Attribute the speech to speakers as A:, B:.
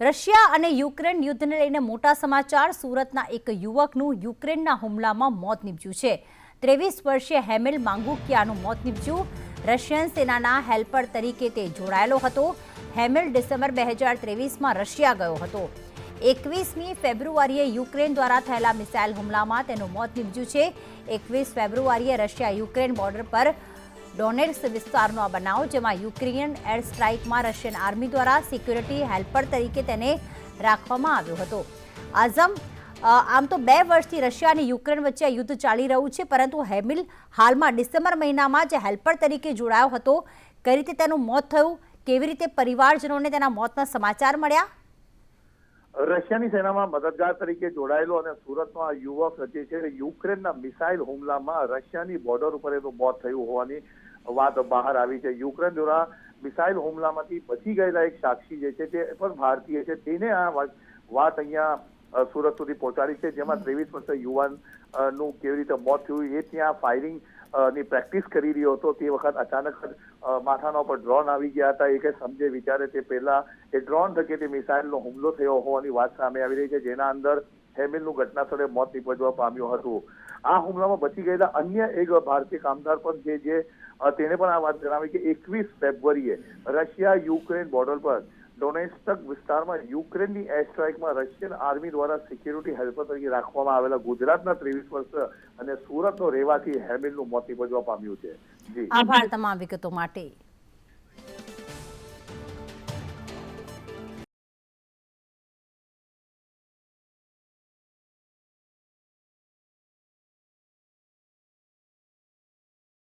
A: Russia અને Ukraine યુદ્ધને લઈને મોટા સમાચાર. સુરતના એક યુવકનું યુક્રેનના હુમલામાં મોત નીપજ્યું છે. ત્રેવીસ વર્ષીય હેમિલ માંગુકિયાનું મોત નીપજ્યું. રશિયન સેનાના હેલ્પર તરીકે તે જોડાયેલો હતો. હેમિલ ડિસેમ્બર બે હજાર ત્રેવીસમાં રશિયા ગયો હતો. એકવીસમી ફેબ્રુઆરીએ યુક્રેન દ્વારા થયેલા મિસાઇલ હુમલામાં તેનું મોત નીપજ્યું છે. એકવીસ ફેબ્રુઆરીએ રશિયા યુક્રેન બોર્ડર પર ડોનેટ્સ વિસ્તારનો આ બનાવ, જેમાં યુક્રેન એર સ્ટ્રાઇકમાં રશિયન આર્મી દ્વારા સિક્યુરિટી હેલ્પર તરીકે તેને રાખવામાં આવ્યો હતો. આઝમ આમ તો બે વર્ષથી રશિયા અને યુક્રેન વચ્ચે યુદ્ધ ચાલી રહ્યું છે, પરંતુ હેમિલ હાલમાં ડિસેમ્બર મહિનામાં જે હેલ્પર તરીકે જોડાયો હતો. કઈ રીતે તેનું મોત થયું, કેવી રીતે પરિવારજનોને તેના મોતના સમાચાર મળ્યા?
B: રશિયાની સેનામાં મદદગાર તરીકે જોડાયેલો અને સુરતનો આ યુવક જે છે યુક્રેનના મિસાઇલ હુમલામાં રશિયાની બોર્ડર ઉપર એનું મોત થયું હોવાની વાત બહાર આવી છે. યુક્રેન દ્વારા મિસાઇલ હુમલામાંથી બચી ગયેલા એક સાક્ષી જે છે તે પણ ભારતીય છે. તેને આ વાત અહીંયા સુરત સુધી પહોંચાડી છે, જેમાં ત્રેવીસ વર્ષ યુવાનનું કેવી રીતે મોત થયું, એ ત્યાં ફાયરિંગની પ્રેક્ટિસ કરી રહ્યો હતો. તે વખત અચાનક જ માથાના ઉપર ડ્રોન આવી ગયા હતા. એ કઈ સમજે વિચારે તે પહેલા એ ડ્રોન થકી મિસાઇલનો હુમલો થયો હોવાની વાત સામે આવી રહી છે, જેના અંદર હેમિલનું ઘટના સ્થળે મોત નીપજવા પામ્યું હતું. આ હુમલામાં બચી ગયેલા અન્ય એક ભારતીય કામદાર પણ છે, જે તેને પણ આ વાત જણાવી કે એકવીસ ફેબ્રુઆરીએ રશિયા યુક્રેન બોર્ડર પર ડોનેસ્ટક વિસ્તારમાં યુક્રેનની એર સ્ટ્રાઇકમાં રશિયન આર્મી દ્વારા સિક્યુરિટી હેલ્પર તરીકે રાખવામાં આવેલા ગુજરાતના ત્રેવીસ વર્ષ અને સુરતનો રહેવાસી હેમિલનું મોત નિપજવા પામ્યું છે.
A: આભાર તમામ વિગતો માટે.